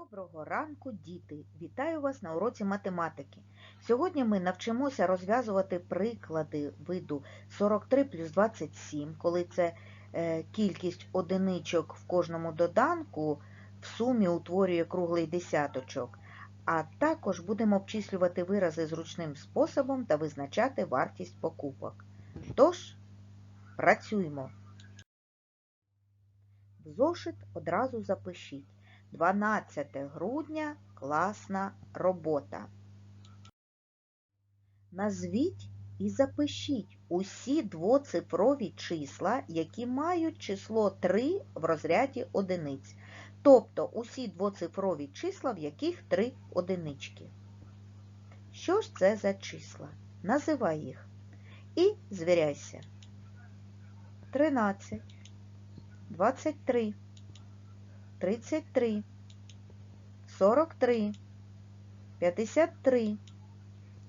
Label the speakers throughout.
Speaker 1: Доброго ранку, діти! Вітаю вас на уроці математики. Сьогодні ми навчимося розв'язувати приклади виду 43 плюс 27, коли це е, кількість одиничок в кожному доданку в сумі утворює круглий десяточок, а також будемо обчислювати вирази зручним способом та визначати вартість покупок. Тож, працюємо! В зошит одразу запишіть. 12 грудня класна робота. Назвіть і запишіть усі двоцифрові числа, які мають число 3 в розряді одиниць. Тобто усі двоцифрові числа, в яких 3 одинички. Що ж це за числа? Називай їх. І звіряйся. 13, 23. 33, 43, 53,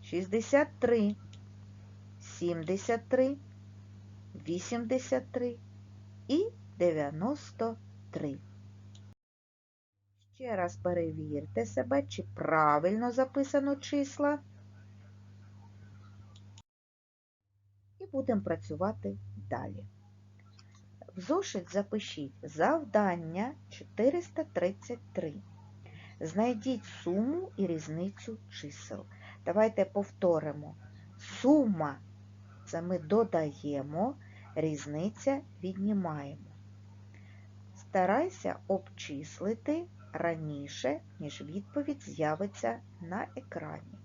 Speaker 1: 63, 73, 83 і 93. Ще раз перевірте себе, чи правильно записано числа. І будемо працювати далі. В зошит запишіть завдання 433. Знайдіть суму і різницю чисел. Давайте повторимо. Сума це ми додаємо, різниця віднімаємо. Старайся обчислити раніше, ніж відповідь з'явиться на екрані.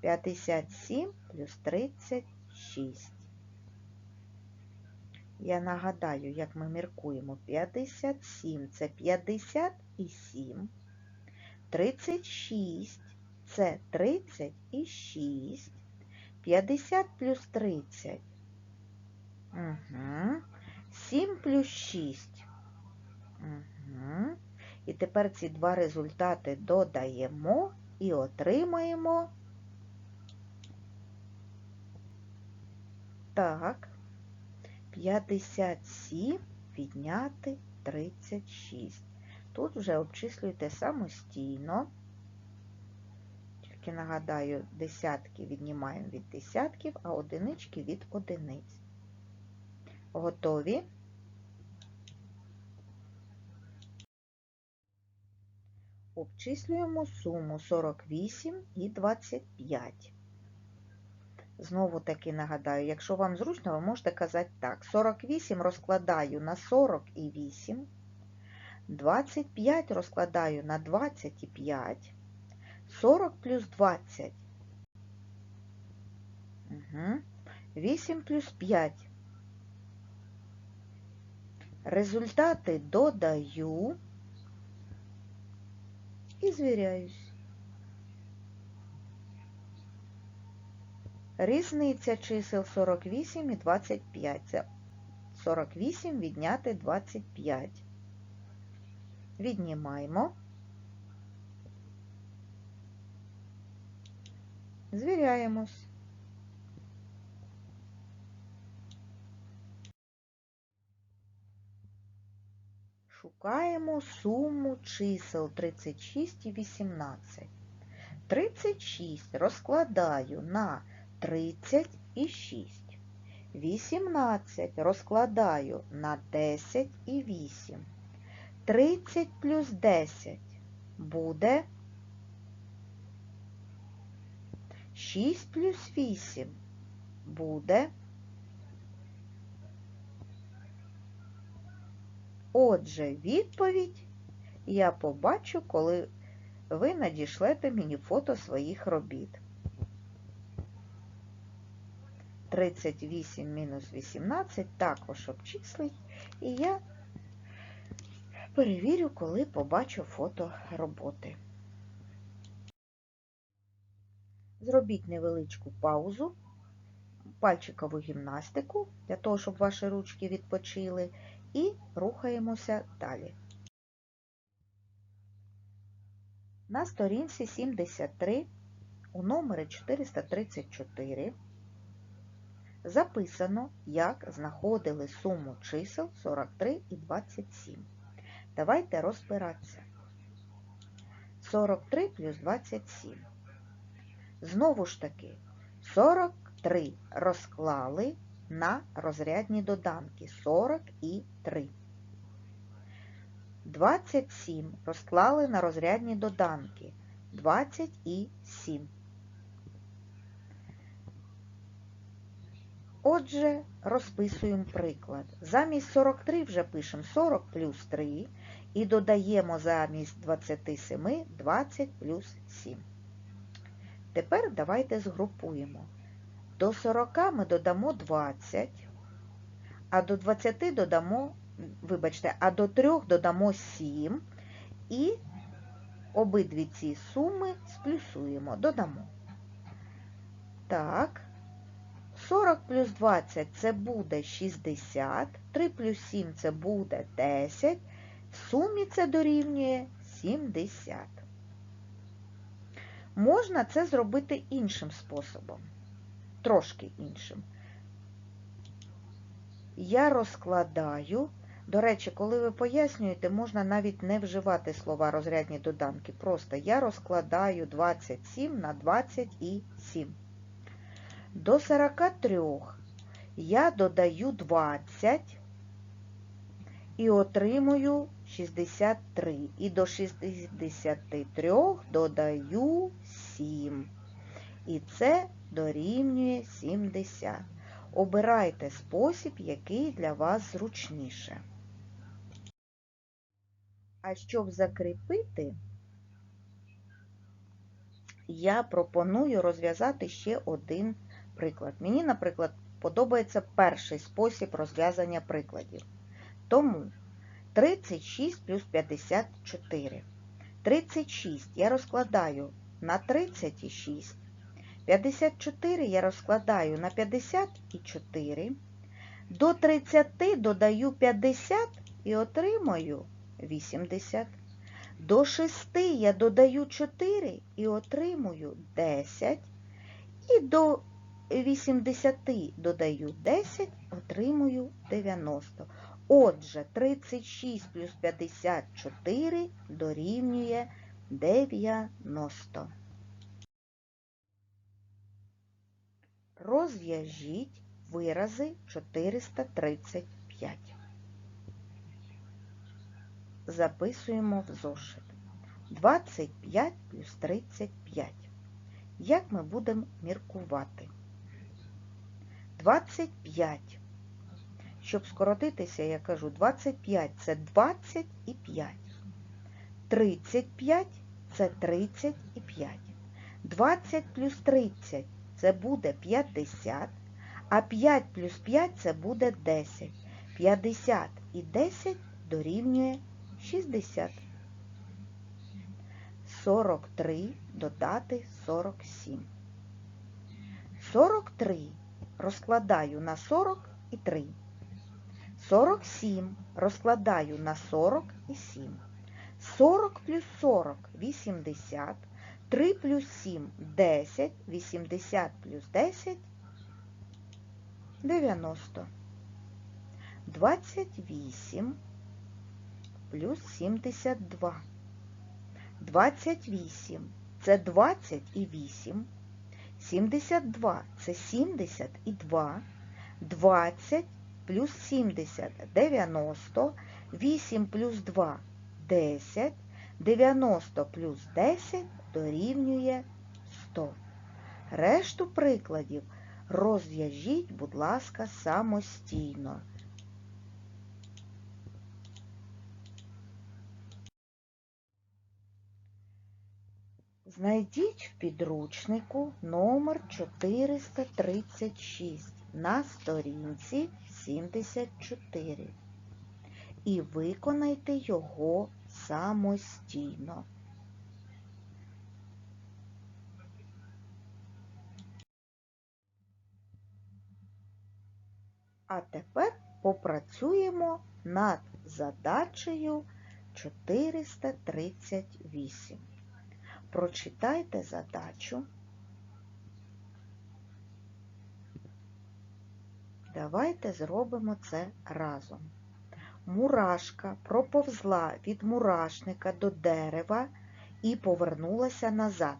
Speaker 1: 57 плюс 36. Я нагадаю, як ми міркуємо. 57 це 50 і 7. 36 це 30 і 6. 50 плюс 30. Угу. 7 плюс 6. Угу. І тепер ці два результати додаємо і отримаємо. Так. 57 відняти 36. Тут вже обчислюйте самостійно. Тільки нагадаю, десятки віднімаємо від десятків, а одинички від одиниць. Готові? Обчислюємо суму 48 і 25. Знову таки нагадаю, якщо вам зручно, ви можете казати так. 48 розкладаю на 48, 25 розкладаю на 25, 40 плюс 20. Угу. 8 плюс 5. Результати додаю і звіряюсь. Різниця чисел 48 і 25. Це 48 відняти 25. Віднімаємо. Звіряємось. Шукаємо суму чисел 36 і 18. 36 розкладаю на 30 і 6. 18 розкладаю на 10 і 8. 30 плюс 10 буде 6 плюс 8 буде. Отже, відповідь я побачу, коли ви надішлете мені фото своїх робіт. 38 мінус 18 також обчислить, і я перевірю, коли побачу фото роботи. Зробіть невеличку паузу, пальчикову гімнастику, для того, щоб ваші ручки відпочили, і рухаємося далі. На сторінці 73 у номері 434 записано, як знаходили суму чисел 43 і 27. Давайте розбиратися. 43 плюс 27. Знову ж таки, 43 розклали на розрядні доданки 40 і 3. 27 розклали на розрядні доданки 20 і 7. Отже, розписуємо приклад. Замість 43 вже пишемо 40 плюс 3 і додаємо замість 27 20 плюс 7. Тепер давайте згрупуємо. До 40 ми додамо 20, а до 20 додамо, вибачте, а до 3 додамо 7 і обидві ці суми сплюсуємо, додамо. Так, 40 плюс 20 це буде 60, 3 плюс 7 це буде 10, в сумі це дорівнює 70. Можна це зробити іншим способом, трошки іншим. Я розкладаю, до речі, коли ви пояснюєте, можна навіть не вживати слова розрядні доданки. Просто я розкладаю 27 на 27. До 43 я додаю 20 і отримую 63. І до 63 додаю 7. І це дорівнює 70. Обирайте спосіб, який для вас зручніше. А щоб закріпити, я пропоную розв'язати ще один приклад. Мені, наприклад, подобається перший спосіб розв'язання прикладів. Тому 36 плюс 54. 36 я розкладаю на 36. 54 я розкладаю на 54. До 30 додаю 50 і отримаю 80. До 6 я додаю 4 і отримую 10. І до 80 додаю 10, отримую 90. Отже, 36 плюс 54 дорівнює 90. Розв'яжіть вирази 435. Записуємо в зошит. 25 плюс 35. Як ми будемо міркувати? 25. Щоб скоротитися, я кажу, 25 це 20 і 5. 35 це 35. 20 плюс 30 це буде 50, а 5 плюс 5 це буде 10. 50 і 10 дорівнює 60. 43 додати 47. 43 розкладаю на 40 і 3. 47 розкладаю на 40 і 7. 40 плюс 40 – 80. 3 плюс 7 – 10. 80 плюс 10 – 90. 28 плюс 72. 28 – це 20 і 8. 72 – це 70 і 2. 20 плюс 70 – 90. 8 плюс 2 – 10. 90 плюс 10 дорівнює 100. Решту прикладів розв'яжіть, будь ласка, самостійно. Знайдіть в підручнику номер 436 на сторінці 74 і виконайте його самостійно. А тепер попрацюємо над задачею 438. Прочитайте задачу. Давайте зробимо це разом. Мурашка проповзла від мурашника до дерева і повернулася назад.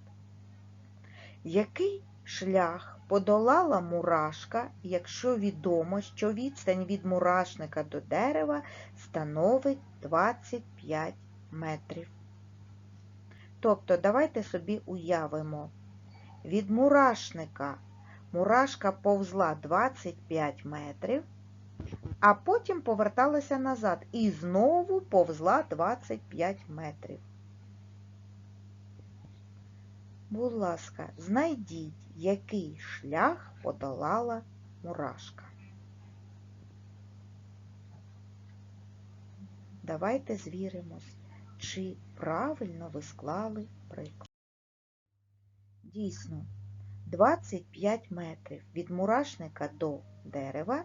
Speaker 1: Який шлях подолала мурашка, якщо відомо, що відстань від мурашника до дерева становить 25 метрів? Тобто, давайте собі уявимо, від мурашника мурашка повзла 25 метрів, а потім поверталася назад і знову повзла 25 метрів. Будь ласка, знайдіть, який шлях подолала мурашка. Давайте звіримось, чи правильно ви склали приклад. Дійсно, 25 метрів від мурашника до дерева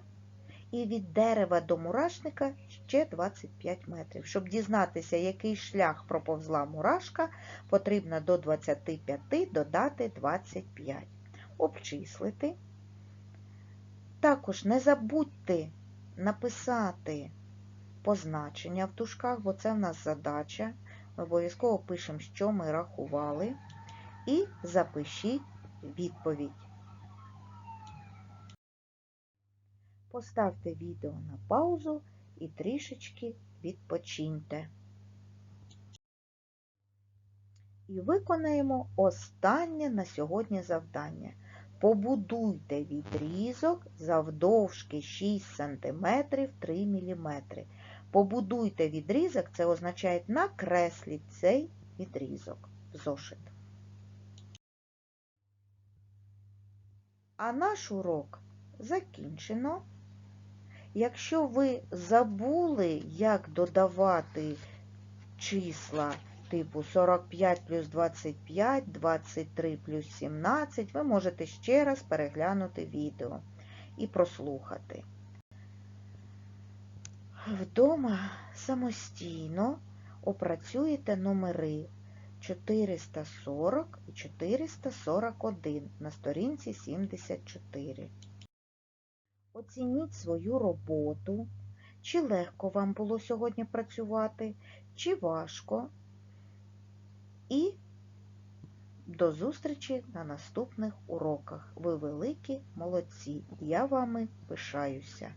Speaker 1: і від дерева до мурашника ще 25 метрів. Щоб дізнатися, який шлях проповзла мурашка, потрібно до 25 додати 25. Обчислити. Також не забудьте написати позначення в дужках, бо це в нас задача. Ми обов'язково пишемо, що ми рахували, і запишіть відповідь. Поставте відео на паузу і трішечки відпочиньте. І виконаємо останнє на сьогодні завдання. Побудуйте відрізок завдовжки 6 см 3 мм. Побудуйте відрізок, це означає накресліть цей відрізок в зошит. А наш урок закінчено. Якщо ви забули, як додавати числа типу 45 плюс 25, 23 плюс 17, ви можете ще раз переглянути відео і прослухати. Вдома самостійно опрацюєте номери 440 і 441 на сторінці 74. Оцініть свою роботу, чи легко вам було сьогодні працювати, чи важко. І до зустрічі на наступних уроках. Ви великі молодці. Я вами пишаюся.